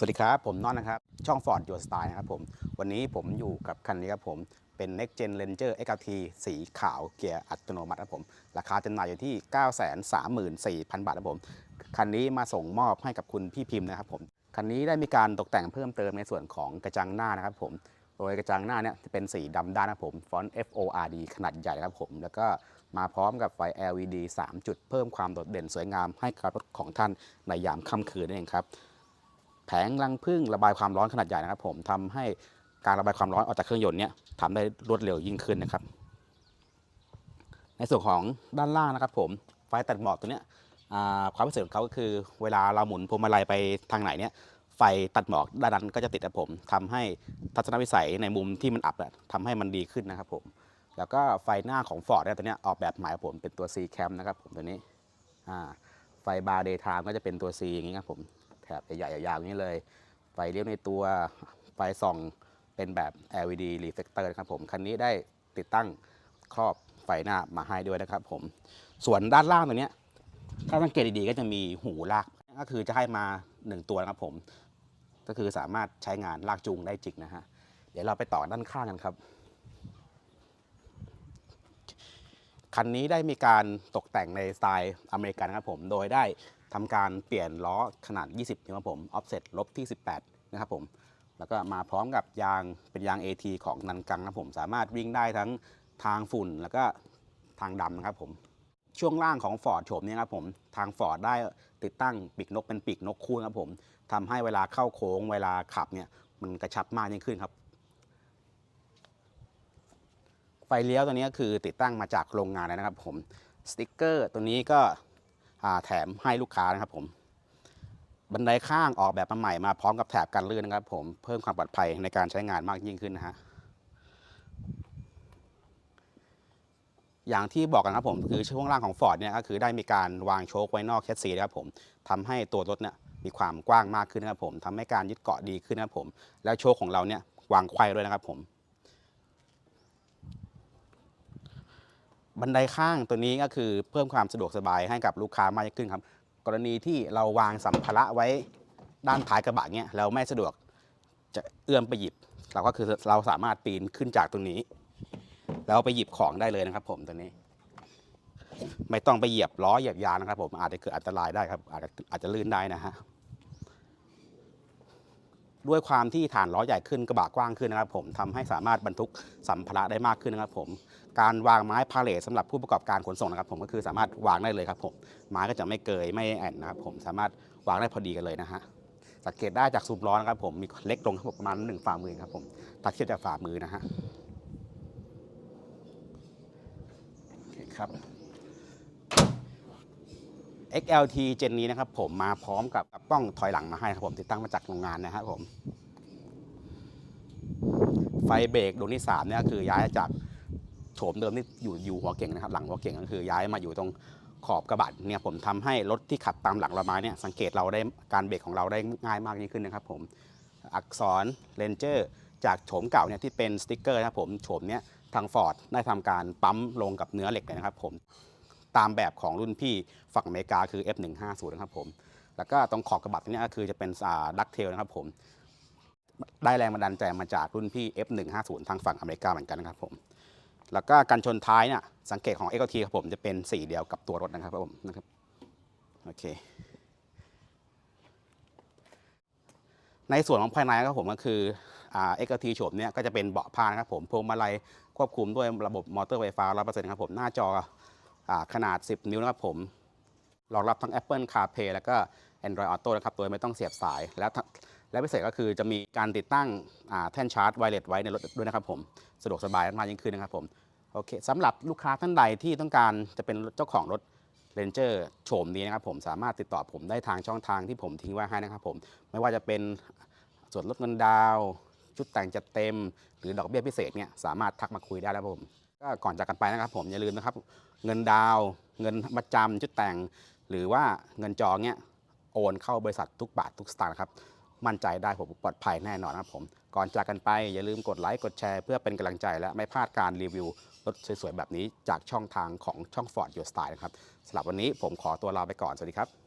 สวัสดีครับ ผมนอนนะครับ ช่อง Ford Your Style นะครับผม วันนี้ผมอยู่กับคันนี้ครับผม เป็น Next Gen Ranger XLT สีขาวเกียร์อัตโนมัติครับผม ราคาจำหน่ายอยู่ที่ 934,000 บาทครับผม คันนี้มาส่งมอบให้กับคุณพี่พิมพ์นะครับผม คันนี้ได้มีการตกแต่งเพิ่มเติมในส่วนของกระจังหน้านะครับผม โดยกระจังหน้าเนี่ยจะเป็นสีดำด้านนะครับผมฟอนต์ FORD ขนาดใหญ่นะครับผม แล้วก็มาพร้อมกับไฟ LED 3 จุดเพิ่มความโดดเด่นสวยงามให้กับรถของท่านในยามค่ำคืนนั่นเองครับ แผงรังพึ่งระบายความร้อนขนาดใหญ่นะครับผมทำให้การระบายความร้อนออกจากเครื่องยนต์เนี่ยทำได้รวดเร็วยิ่งขึ้นนะครับ ในส่วนของด้านล่างนะครับ ผมไฟตัดหมอกตัวเนี้ยความพิเศษของเขาก็คือเวลาเราหมุนพวงมาลัยไปทางไหนเนี่ยไฟตัดหมอกด้านนั้นก็จะติดนะผมทำให้ทัศนวิสัยในมุมที่มันอับอะทำให้มันดีขึ้นนะครับผมแล้วก็ไฟหน้าของ Ford เนี่ยตัวเนี้ยออกแบบใหม่ผมเป็นตัว C cam นะครับผมตัวนี้ไฟบาร์เดย์ไทม์ก็จะเป็นตัว C อย่างนี้ครับผม บใหญ่ๆยาวๆอย่างนี้เลย ไฟเลี้ยวในตัวไฟส่องเป็นแบบ LED reflector นะครับผม คันนี้ได้ติดตั้งครอบไฟหน้ามาให้ด้วยนะครับผม ส่วนด้านล่างตัวนี้ถ้าสังเกตดีๆก็จะมีหูลาก ก็คือจะให้มา 1 ตัวนะครับผม ก็คือสามารถใช้งานลากจูงได้จริงนะฮะ เดี๋ยวเราไปต่อด้านข้างกันครับ คันนี้ได้มีการตกแต่งในสไตล์อเมริกันนะครับผม โดยได้ทำการเปลี่ยนล้อขนาด 20นิ้วครับผม offset ลบที่ 18 นะครับผม แล้วก็มาพร้อมกับยางเป็นยาง AT ของนันกังนะครับผม สามารถวิ่งได้ทั้งทางฝุ่นแล้วก็ทางดำนะครับผม ช่วงล่างของ Ford โฉมนี้ครับผม ทาง Ford ได้ติดตั้งปีกนกเป็นปีกนกคู่ครับผมทำให้เวลาเข้าโค้งเวลาขับเนี่ยมันกระชับมากยิ่งขึ้นครับ ไฟเลี้ยวตัวนี้ก็คือติดตั้งมาจากโรงงานเลยนะครับผมสติ๊กเกอร์ตัวนี้ก็แถมให้ลูกค้านะครับผมบันไดข้างออกแบบมาใหม่มาพร้อมกับแถบกันลื่นนะครับผมเพิ่มความปลอดภัยในการใช้งานมากยิ่งขึ้นนะฮะอย่างที่บอกกันครับผมคือช่วงล่างของ Ford เนี่ยก็คือได้มีการวางโชคไว้นอกแคสซีนะครับผมทำให้ตัวรถเนี่ยมีความกว้างมากขึ้นนะครับผมทำให้การยึดเกาะดีขึ้นนะครับผมแล้วโชคของเราเนี่ยวางไขว้ด้วยนะครับผม บันไดข้างตัวนี้ก็คือเพิ่มความสะดวกสบายให้กับลูกค้ามากยิ่งขึ้นครับ กรณีที่เราวางสัมภาระไว้ด้านท้ายกระบะเนี่ยเราไม่สะดวกจะเอื้อมไปหยิบ เราก็คือเราสามารถปีนขึ้นจากตรงนี้ แล้วไปหยิบของได้เลยนะครับ ผมตัวนี้ ไม่ต้องไปเหยียบล้อเหยียบยางนะครับ ผมอาจจะเกิดอันตรายได้ครับอาจจะอาจจะลื่นได้นะฮะ ด้วยความที่ฐานล้อใหญ่ขึ้นกระบะกว้างขึ้นนะครับผมทำให้สามารถบรรทุกสัมภาระได้มากขึ้นนะครับผม การวางไม้พาเลทสำหรับผู้ประกอบการขนส่งนะครับ ผมก็คือสามารถวางได้เลยครับผมไม้ก็จะไม่เกยไม่แอนนะครับผมสามารถวางได้พอดีกันเลยนะฮะสังเกตได้จากซูมล้อนะครับผมมีเล็กลงครับผมประมาณหนึ่งฝ่ามือครับผมถ้าเทียบจากฝ่ามือนะฮะโอเคครับ XLT เจนนี้นะครับผมมาพร้อมกับกล้องถอยหลังมาให้ครับผมติดตั้งมาจากโรงงานนะครับผม ไฟเบรกดวงที่3เนี่ยคือย้ายจากโฉมเดิมที่อยู่อยู่หัวเก่งนะครับ หลังหัวเก่งก็คือย้ายมาอยู่ตรงขอบกระบะเนี่ยผมทำให้รถที่ขับตามหลังเรามาเนี่ยสังเกตเราได้การเบรกของเราได้ง่ายมากยิ่งขึ้นนะครับผมอักษรเลนเจอร์จากโฉมเก่าเนี่ยที่เป็นสติกเกอร์นะครับผมโฉมเนี้ยทาง Ford ได้ทำการปั๊มลงกับเนื้อเหล็กเลยนะครับผม ตามแบบของรุ่นพี่ฝั่งอเมริกาคือ F150 นะครับผมแล้วก็ตรงขอบกระบะตัวเนี้ก็คือจะเป็นดักเทลนะครับผมได้แรงบันดาลใจมาจากรุ่นพี่ F150 ทางฝั่งอเมริกาเหมือนกันนะครับผมแล้วก็การชนท้ายเนี่ยสังเกตของ XLT ครับผมจะเป็นสีเดียวกับตัวรถนะครับผมนะครับโอเคในส่วนของภายในครับผมก็คืออ่า XLT โฉมเนี่ยก็จะเป็นเบาะผ้านะครับผมพวงมาลัยควบคุมด้วยระบบมอเตอร์ไฟฟ้า 100%ครับผมหน้าจอ ขนาด 10 นิ้วนะครับผมรองรับทั้ง Apple CarPlay แล้วก็ Android Auto นะครับ โดยไม่ต้องเสียบสาย และและพิเศษก็คือจะมีการติดตั้งแท่นชาร์จไวเลสไว้ในรถด้วยนะครับผม สะดวกสบายมากยิ่งขึ้นนะครับผม โอเคสำหรับลูกค้าท่านใดที่ต้องการจะเป็นเจ้าของรถ Ranger โฉมนี้นะครับผมสามารถติดต่อผมได้ทางช่องทางที่ผมทิ้งไว้ให้นะครับผม ไม่ว่าจะเป็นส่วนลดเงินดาว ชุดแต่งจัดเต็ม หรือดอกเบี้ยพิเศษเนี่ยสามารถทักมาคุยได้แล้วครับผม ก็ก่อนจากกันไปนะครับผมอย่าลืมนะครับ เงินดาวเงินประจำชุดแต่ง หรือว่าเงินจองเนี่ยโอนเข้าบริษัททุกบาททุกสตางค์ครับ มั่นใจได้ผมปลอดภัยแน่นอนนะครับผม ก่อนจากกันไปอย่าลืมกดไลค์กดแชร์เพื่อเป็นกำลังใจและไม่พลาดการรีวิวรถสวยๆแบบนี้จากช่องทางของช่อง Ford Your Style นะครับสำหรับวันนี้ผมขอตัวลาไปก่อนสวัสดีครับ